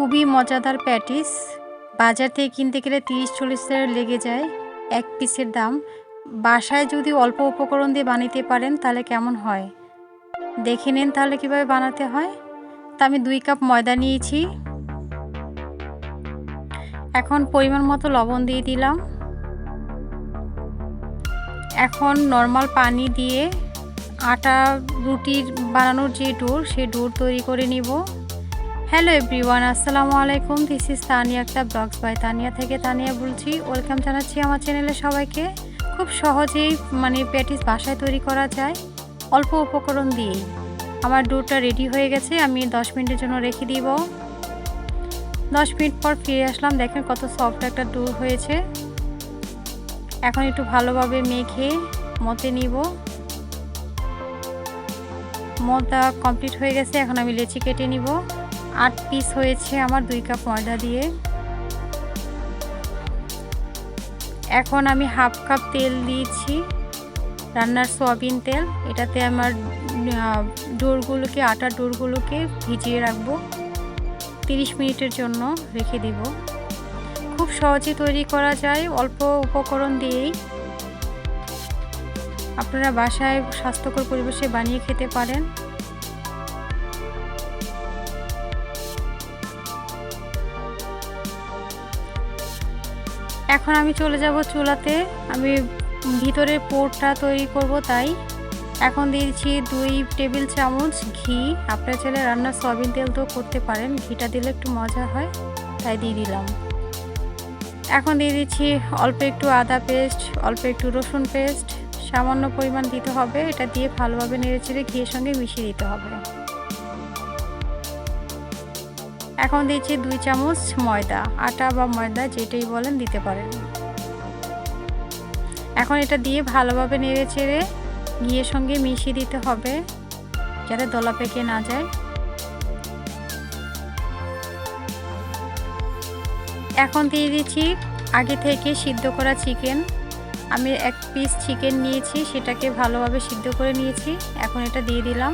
খুবই মজাদার প্যাটিস। বাজার থেকে কিনতে গেলে তিরিশ চল্লিশ টাকা লেগে যায় এক পিসের দাম। বাসায় যদি অল্প উপকরণ দিয়ে বানাতে পারেন, তাহলে কেমন হয়? দেখে নিন তাহলে কীভাবে বানাতে হয়। তা আমি দুই কাপ ময়দা নিয়েছি। এখন পরিমাণ মতো লবণ দিয়ে দিলাম। এখন নর্মাল পানি দিয়ে আটা রুটির বানানোর যে ডোর সেই ডোর তৈরি করে নিব। হ্যালো এভরিওয়ান আসসালামু আলাইকুম দিস ইজ তানিয়া একটা ব্লগস বাই তানিয়া থেকে তানিয়া বলছি। ওয়েলকাম জানাচ্ছি আমার চ্যানেলে সবাইকে। খুব সহজেই মানে প্যাটিস বাসায় তৈরি করা যায়। অল্প উপকরণ দিয়েই। আমার ডোরটা রেডি হয়ে গেছে, আমি 10 মিনিটের জন্য রেখে দিব। 10 মিনিট পর ফিরে আসলাম, দেখেন কত সফট একটা ডোর হয়েছে। এখন একটু ভালোভাবে মেখে মতে নিব। মদা কমপ্লিট হয়ে গেছে, এখন আমি লেচি কেটে নিব। আট পিস হয়েছে আমার দুই কাপ ময়দা দিয়ে। এখন আমি হাফ কাপ তেল দিয়েছি, রান্নার সয়াবিন তেল। এটাতে আমার ডোরগুলোকে, আটার ডোরগুলোকে ভিজিয়ে রাখব। তিরিশ মিনিটের জন্য রেখে দিব। খুব সহজে তৈরি করা যায়, অল্প উপকরণ দিয়েই। আপনারা বাসায় স্বাস্থ্যকর পরিবেশে বানিয়ে খেতে পারেন। এখন আমি চলে যাব চুলাতে। আমি ভিতরের পোরটা তৈরি করব তাই। এখন দিয়েছি দুই টেবিল চামচ ঘি। আপনার ছেলে রান্নার সয়াবিন তেল তো করতে পারেন, ঘিটা দিলে একটু মজা হয়, তাই দিয়ে দিলাম। এখন দিয়ে দিচ্ছি অল্প একটু আদা পেস্ট, অল্প একটু রসুন পেস্ট। সামান্য পরিমাণ দিতে হবে, এটা দিয়ে ভালোভাবে নেড়ে চেড়ে ঘিয়ের সঙ্গে মিশিয়ে দিতে হবে। এখন দিয়েছি দুই চামচ ময়দা, আটা বা ময়দা যেটাই বলেন দিতে পারেন। এখন এটা দিয়ে ভালোভাবে নেড়ে চেড়ে ঘিয়ের সঙ্গে মিশিয়ে দিতে হবে, যাতে দলা পেকে না যায়। এখন দিয়ে দিচ্ছি আগে থেকে সিদ্ধ করা চিকেন। আমি এক পিস চিকেন নিয়েছি, সেটাকে ভালোভাবে সিদ্ধ করে নিয়েছি। এখন এটা দিয়ে দিলাম।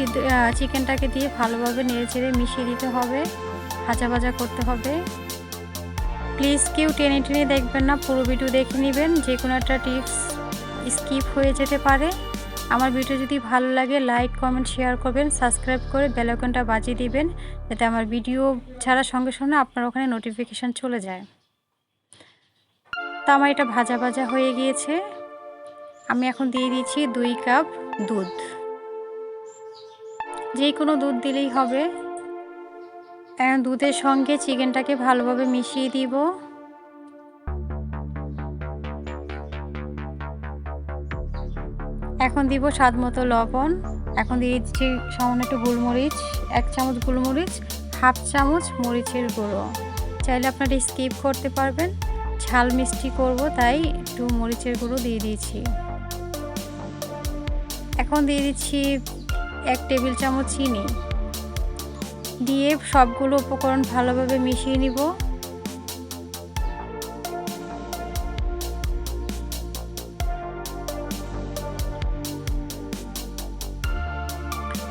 সিদ্ধ চিকেনটাকে দিয়ে ভালোভাবে নেড়ে চেড়ে মিশিয়ে দিতে হবে। ভাজা ভাজা করতে হবে। প্লিজ কেউ টেনে টেনে দেখবেন না, পুরো ভিডিও দেখে নেবেন। যে কোনো একটা টিপস স্কিপ হয়ে যেতে পারে। আমার ভিডিও যদি ভালো লাগে লাইক কমেন্ট শেয়ার করবেন। সাবস্ক্রাইব করে বেলাইকনটা বাজিয়ে দিবেন, যাতে আমার ভিডিও ছাড়ার সঙ্গে সঙ্গে আপনার ওখানে নোটিফিকেশান চলে যায়। তা আমার এটা ভাজা ভাজা হয়ে গিয়েছে। আমি এখন দিয়ে দিচ্ছি দুই কাপ দুধ। যে কোনো দুধ দিলেই হবে। দুধের সঙ্গে চিকেনটাকে ভালোভাবে মিশিয়ে দিব। এখন দিব স্বাদ মতো লবণ। এখন দিয়ে দিচ্ছি সামান্য একটু গোলমরিচ, এক চামচ গোলমরিচ, হাফ চামচ মরিচের গুঁড়ো। চাইলে আপনারা স্কিপ করতে পারবেন, ঝাল মিষ্টি করব তাই একটু মরিচের গুঁড়ো দিয়ে দিয়েছি। এখন দিয়ে দিচ্ছি এক টেবিল চামচ চিনি। দিয়ে সবগুলো উপকরণ ভালোভাবে মিশিয়ে নিব।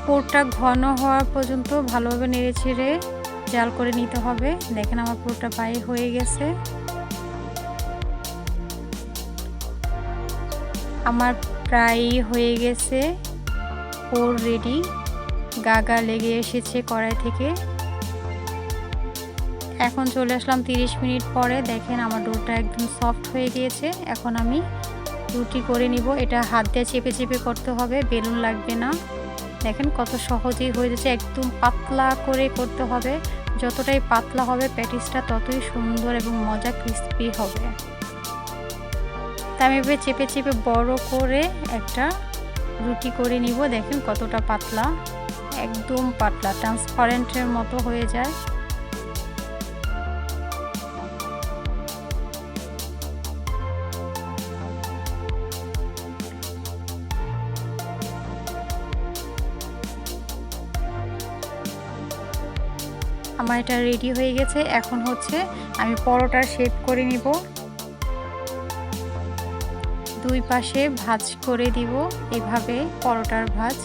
পুরটা ঘন হওয়া পর্যন্ত ভালোভাবে নেড়ে ছেড়ে জাল করে নিতে হবে। দেখেন আমার পুরোটা পায়ে হয়ে গেছে। আমার প্রায় হয়ে গেছে। পোর রেডি গাগা লেগে এসেছে কড়াই থেকে। এখন চলে আসলাম 30 মিনিট পরে। দেখেন আমার ডোরটা একদম সফট হয়ে গিয়েছে। এখন আমি রুটি করে নিব। এটা হাত দিয়ে চেপে চেপে করতে হবে, বেলুন লাগবে না। দেখেন কত সহজেই হয়ে যাচ্ছে। একদম পাতলা করে করতে হবে। যতটাই পাতলা হবে প্যাটিসটা ততই সুন্দর এবং মজা ক্রিস্পি হবে। তা আমি চেপে চেপে বড় করে একটা রুটি করে নিব। দেখেন কতটা পাতলা, একদম পাতলা ট্রান্সপারেন্টের মতো হয়ে যায়। আমার এটা রেডি হয়ে গেছে। এখন হচ্ছে আমি পরোটার শেপ করে নিব। দুই পাশে ভাজ করে দিব, এভাবে পরোটার ভাজ।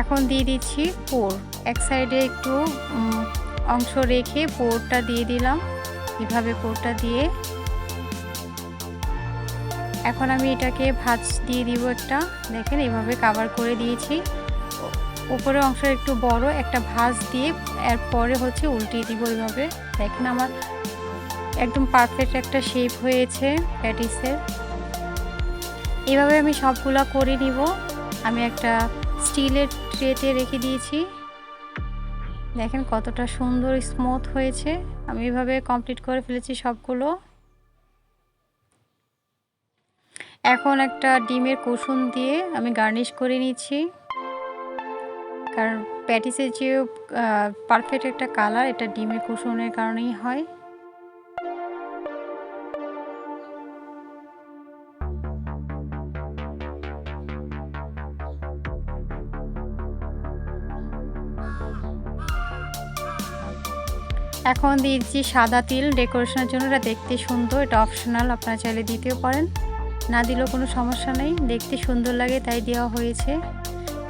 এখন দিয়ে দিচ্ছি পোর। এক সাইডে একটু অংশ রেখে পোরটা দিয়ে দিলাম। এভাবে পোরটা দিয়ে। এখন আমি এটাকে ভাজ দিয়ে দিব একটা। দেখেন এভাবে কাভার করে দিয়েছি। উপরের অংশ একটু বড়, একটা ভাজ দিয়ে এরপরে হচ্ছে উল্টিয়ে দিব এইভাবে দেখেন আমার একদম পারফেক্ট একটা শেপ হয়েছে প্যাটিসের এভাবে আমি সবগুলা করে নিব। আমি একটা স্টিলের ট্রেতে রেখে দিয়েছি। দেখেন কতটা সুন্দর স্মুথ হয়েছে। আমি এভাবে কমপ্লিট করে ফেলেছি সবগুলো। এখন একটা ডিমের কুসুম দিয়ে আমি গার্নিশ করে নিচ্ছি। কারণ প্যাটিসের যে পারফেক্ট একটা কালার এটা ডিমের কুসুমের কারণেই হয়। এখন দিয়েছি সাদা তিল ডেকোরেশনের জন্য। এটা দেখতে সুন্দর, এটা অপশনাল, আপনারা চাইলে দিতেও পারেন। না দিলেও কোনো সমস্যা নেই, দেখতে সুন্দর লাগে, তাই দেওয়া হয়েছে।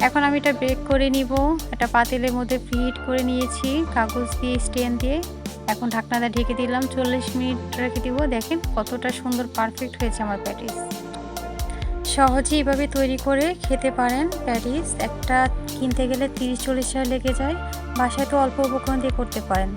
এখন আমি এটা ব্রেক করে নিব। একটা পাতিলের মধ্যে ফিট করে নিয়েছি, কাগজ দিয়ে স্ট্যান্ড দিয়ে। এখন ঢাকনাটা ঢেকে দিলাম, চল্লিশ মিনিট রেখে দিব। দেখেন কতটা সুন্দর, পারফেক্ট হয়েছে আমার প্যাটিস। সহজে এভাবে তৈরি করে খেতে পারেন প্যাটিস। একটা কিনতে গেলে তিরিশ চল্লিশ টাকা লেগে যায়। বাসায় তো অল্প উপকরণ দিয়ে করতে পারেন।